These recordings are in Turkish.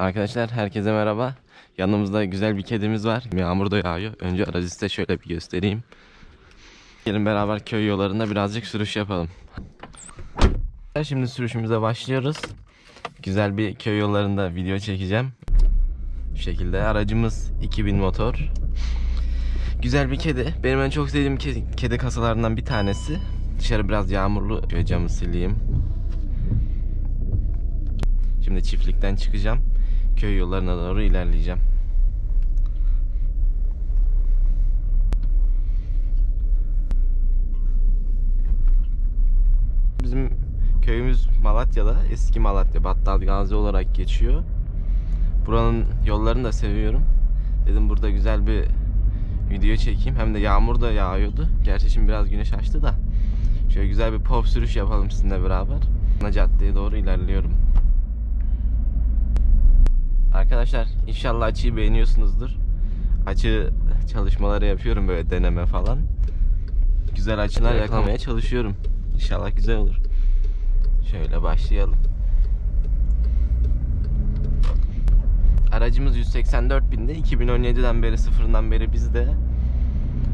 Arkadaşlar herkese merhaba. Yanımızda güzel bir kedimiz var. Yağmur da yağıyor. Önce aracı size şöyle bir göstereyim. Gelin beraber köy yollarında birazcık sürüş yapalım. Şimdi sürüşümüze başlıyoruz. Güzel bir köy yollarında video çekeceğim. Şu şekilde aracımız 2000 motor. Güzel bir kedi. Benim en çok sevdiğim ke- kedi kasalarından bir tanesi. Dışarı biraz yağmurlu. Şöyle camı sileyim. Şimdi çiftlikten çıkacağım. Köy yollarına doğru ilerleyeceğim. Bizim köyümüz Malatya'da. Eski Malatya, Battal Gazi olarak geçiyor. Buranın yollarını da seviyorum. Dedim burada güzel bir video çekeyim. Hem de yağmur da yağıyordu. Gerçi şimdi biraz güneş açtı da. Şöyle güzel bir pop sürüş yapalım sizinle beraber. Ana caddeye doğru ilerliyorum. Arkadaşlar inşallah açıyı beğeniyorsunuzdur. Açı çalışmaları yapıyorum böyle deneme falan. Güzel açılar yakalamaya çalışıyorum. İnşallah güzel olur. Şöyle başlayalım. Aracımız 184 binde. 2017'den beri sıfırından beri bizde.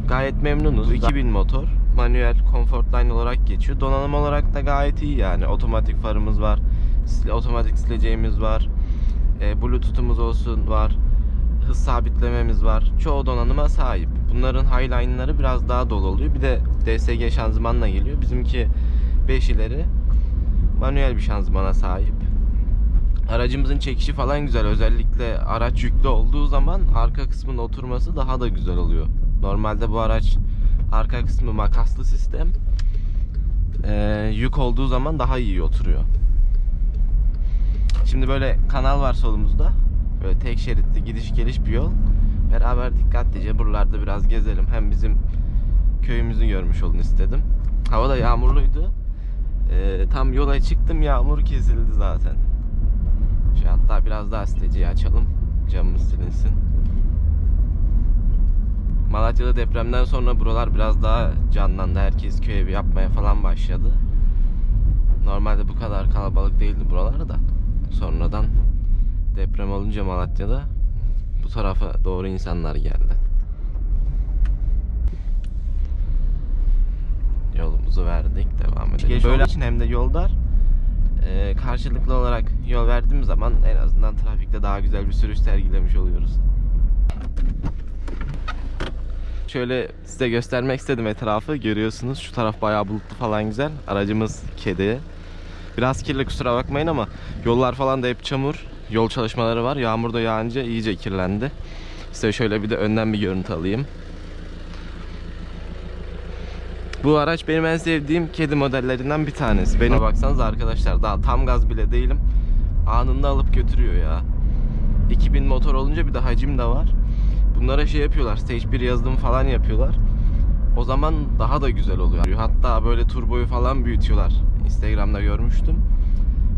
Gayet memnunuz. 2000 motor. Manuel Comfortline olarak geçiyor. Donanım olarak da gayet iyi yani. Otomatik farımız var. Otomatik sileceğimiz var. E, Bluetooth'umuz olsun var. Hız sabitlememiz var. Çoğu donanıma sahip. Bunların Highline'ları biraz daha dolu oluyor. Bir de DSG şanzımanla geliyor. Bizimki 5 ileri manuel bir şanzımana sahip. Aracımızın çekişi falan güzel. Özellikle araç yüklü olduğu zaman arka kısmın oturması daha da güzel oluyor. Normalde bu araç arka kısmı makaslı sistem. Ee, yük olduğu zaman daha iyi oturuyor. Şimdi böyle kanal var solumuzda. Böyle tek şeritli gidiş geliş bir yol. Beraber dikkatlice buralarda biraz gezelim. Hem bizim köyümüzü görmüş olun istedim. Hava da yağmurluydu. Ee, tam yola çıktım yağmur kesildi zaten. Şey hatta biraz daha siteciyi açalım. Camımız silinsin. Malatya'da depremden sonra buralar biraz daha canlandı. Herkes köy evi yapmaya falan başladı. Normalde bu kadar kalabalık değildi buralar da. Sonradan deprem olunca Malatya'da bu tarafa doğru insanlar geldi. Yolumuzu verdik. Devam edelim. Böyle için hem de yol dar. Ee, karşılıklı olarak yol verdiğim zaman en azından trafikte daha güzel bir sürüş sergilemiş oluyoruz. Şöyle size göstermek istedim etrafı. Görüyorsunuz şu taraf bayağı bulutlu falan güzel. Aracımız kedi. Biraz kirli kusura bakmayın ama yollar falan da hep çamur. Yol çalışmaları var. Yağmur da yağınca iyice kirlendi. Size şöyle bir de önden bir görüntü alayım. Bu araç benim en sevdiğim kedi modellerinden bir tanesi. Benim baksanız arkadaşlar daha tam gaz bile değilim. Anında alıp götürüyor ya. 2000 motor olunca bir de hacim de var. Bunlara şey yapıyorlar. Stage 1 yazılım falan yapıyorlar. O zaman daha da güzel oluyor. Hatta böyle turboyu falan büyütüyorlar. Instagram'da görmüştüm.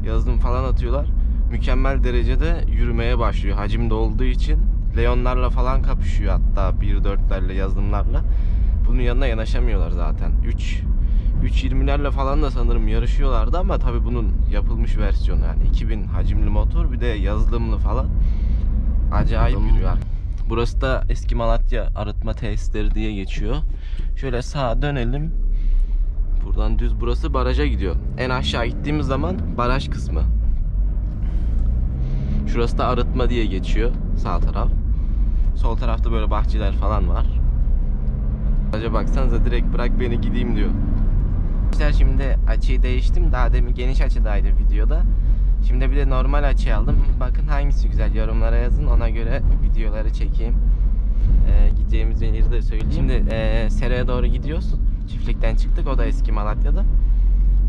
Yazılım falan atıyorlar. Mükemmel derecede yürümeye başlıyor. Hacim de olduğu için. Leonlarla falan kapışıyor hatta 1.4'lerle yazılımlarla. Bunun yanına yanaşamıyorlar zaten. 3 3.20'lerle falan da sanırım yarışıyorlardı ama tabi bunun yapılmış versiyonu yani 2000 hacimli motor bir de yazılımlı falan. Acayip yürüyor. Burası da eski Malatya arıtma tesisleri diye geçiyor. Şöyle sağa dönelim. Buradan düz burası baraja gidiyor. En aşağı gittiğimiz zaman baraj kısmı. Şurası da arıtma diye geçiyor sağ taraf. Sol tarafta böyle bahçeler falan var. Baraja baksanıza direkt bırak beni gideyim diyor. Arkadaşlar şimdi açıyı değiştim. Daha demin geniş açıdaydı videoda. Şimdi bir de normal açı aldım. Bakın hangisi güzel yorumlara yazın. Ona göre videoları çekeyim. Ee, gideceğimiz yeri de söyleyeyim. Şimdi e, seraya doğru gidiyoruz. Çiftlikten çıktık. O da eski Malatya'da.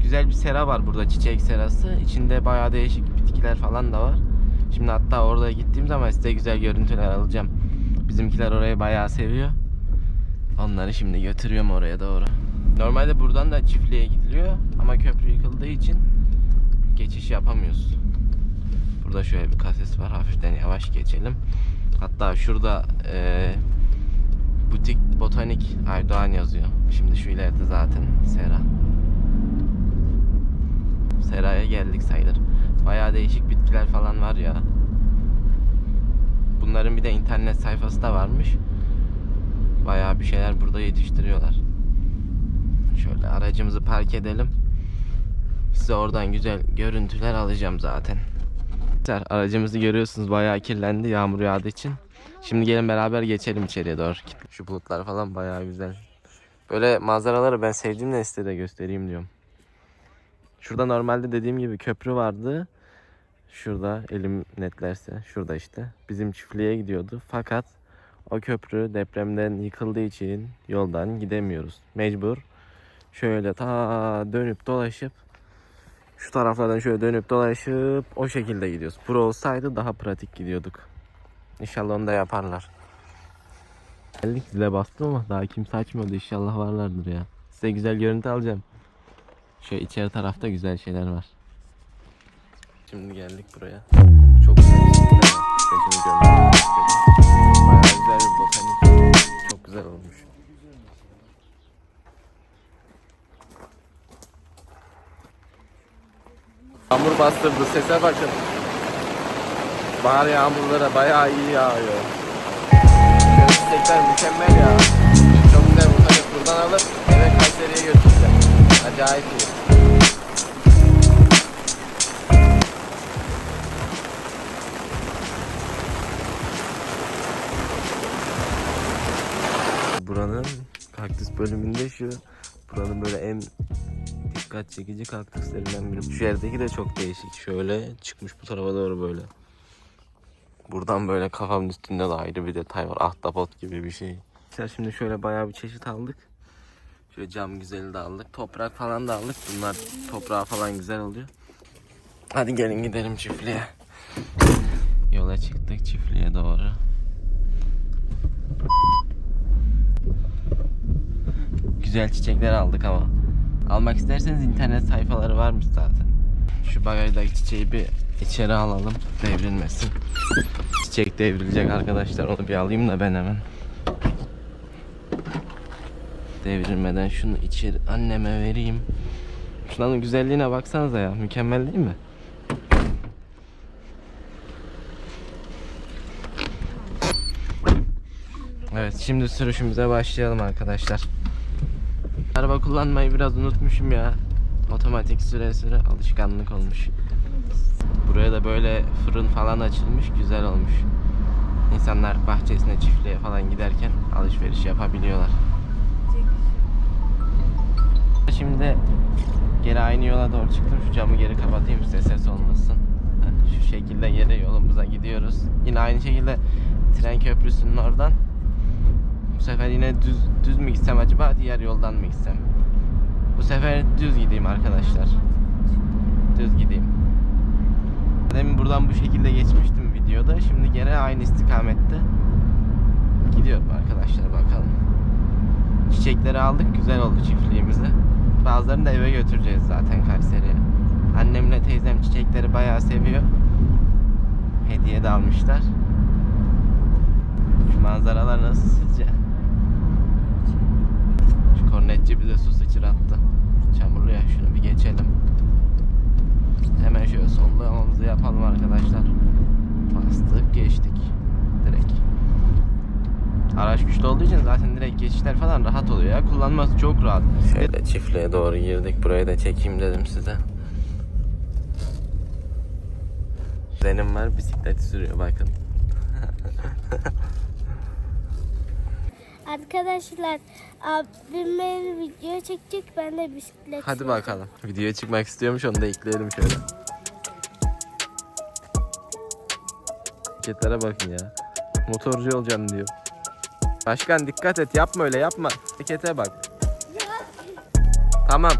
Güzel bir sera var burada. Çiçek serası. İçinde bayağı değişik bitkiler falan da var. Şimdi hatta orada gittiğim zaman size güzel görüntüler alacağım. Bizimkiler orayı bayağı seviyor. Onları şimdi götürüyorum oraya doğru. Normalde buradan da çiftliğe gidiliyor ama köprü yıkıldığı için geçiş yapamıyoruz. Burada şöyle bir kases var. Hafiften yavaş geçelim. Hatta şurada eee, butik botanik Aydoğan yazıyor. Şimdi şu ileride zaten sera. Seraya geldik sayılır. Bayağı değişik bitkiler falan var ya. Bunların bir de internet sayfası da varmış. Bayağı bir şeyler burada yetiştiriyorlar. Şöyle aracımızı park edelim. Size oradan güzel görüntüler alacağım zaten. Aracımızı görüyorsunuz bayağı kirlendi yağmur yağdığı için. Şimdi gelin beraber geçelim içeriye doğru. Şu bulutlar falan bayağı güzel. Böyle manzaraları ben sevdiğimden size de göstereyim diyorum. Şurada normalde dediğim gibi köprü vardı. Şurada elim netlerse şurada işte bizim çiftliğe gidiyordu. Fakat o köprü depremden yıkıldığı için yoldan gidemiyoruz. Mecbur şöyle ta dönüp dolaşıp şu taraflardan şöyle dönüp dolaşıp o şekilde gidiyoruz. Bura olsaydı daha pratik gidiyorduk. İnşallah onu da yaparlar. Geldik zile bastım ama daha kimse açmadı. İnşallah varlardır ya. Size güzel görüntü alacağım. Şöyle içeri tarafta güzel şeyler var. Şimdi geldik buraya. Çok güzel var. Şimdi görmek istedim. Bayağı güzel bir botanik. Çok güzel olmuş. Yağmur bastırdı. Sese bakın. Bahar yağmurları bayağı iyi yağıyor. Çiçekler mükemmel ya. Çok güzel botanik. Buradan alıp eve Kayseri'ye götüreceğim. Acayip iyi. Buranın kaktüs bölümünde şu buranın böyle en dikkat çekici kaktüslerinden biri. Şu yerdeki de çok değişik. Şöyle çıkmış bu tarafa doğru böyle. Buradan böyle kafamın üstünde de ayrı bir detay var. Ahtapot gibi bir şey. Mesela şimdi şöyle bayağı bir çeşit aldık. Şöyle cam güzeli de aldık. Toprak falan da aldık. Bunlar toprağı falan güzel oluyor. Hadi gelin gidelim çiftliğe. Yola çıktık çiftliğe doğru. Güzel çiçekler aldık ama. Almak isterseniz internet sayfaları varmış zaten. Şu bagajdaki çiçeği bir içeri alalım. Devrilmesin. Çiçek devrilecek arkadaşlar. Onu bir alayım da ben hemen. Devrilmeden şunu içeri anneme vereyim. Şunun güzelliğine baksanıza ya. Mükemmel değil mi? Evet şimdi sürüşümüze başlayalım arkadaşlar. Araba kullanmayı biraz unutmuşum ya. Otomatik süre süre alışkanlık olmuş. Da böyle fırın falan açılmış. Güzel olmuş. İnsanlar bahçesine çiftliğe falan giderken alışveriş yapabiliyorlar. Şimdi geri aynı yola doğru çıktım. Şu camı geri kapatayım size ses olmasın. Şu şekilde geri yolumuza gidiyoruz. Yine aynı şekilde tren köprüsünün oradan. Bu sefer yine düz düz mü gitsem acaba diğer yoldan mı gitsem? Bu sefer düz gideyim arkadaşlar. Düz gideyim. Demin buradan bu şekilde geçmiştim videoda. Şimdi gene aynı istikamette gidiyorum arkadaşlar bakalım. Çiçekleri aldık güzel oldu çiftliğimize. Bazılarını da eve götüreceğiz zaten Kayseri'ye. Annemle teyzem çiçekleri bayağı seviyor. Hediye de almışlar. Şu manzaralar nasıl sizce? Şu kornetçi bize su sıçrattı. Çamurlu ya şunu bir geçelim. Hemen şöyle sollamamızı yapalım arkadaşlar. Bastık geçtik. Direkt. Araç güçlü olduğu için zaten direkt geçişler falan rahat oluyor ya. Kullanması çok rahat. Şöyle çiftliğe doğru girdik. Burayı da çekeyim dedim size. Benim var bisiklet sürüyor bakın. Arkadaşlar abim beni video çekecek ben de bisiklet Hadi süreceğim. bakalım. Videoya çıkmak istiyormuş onu da ekleyelim şöyle. Hareketlere bakın ya. Motorcu olacağım diyor. Başkan dikkat et yapma öyle yapma. Harekete bak. Tamam.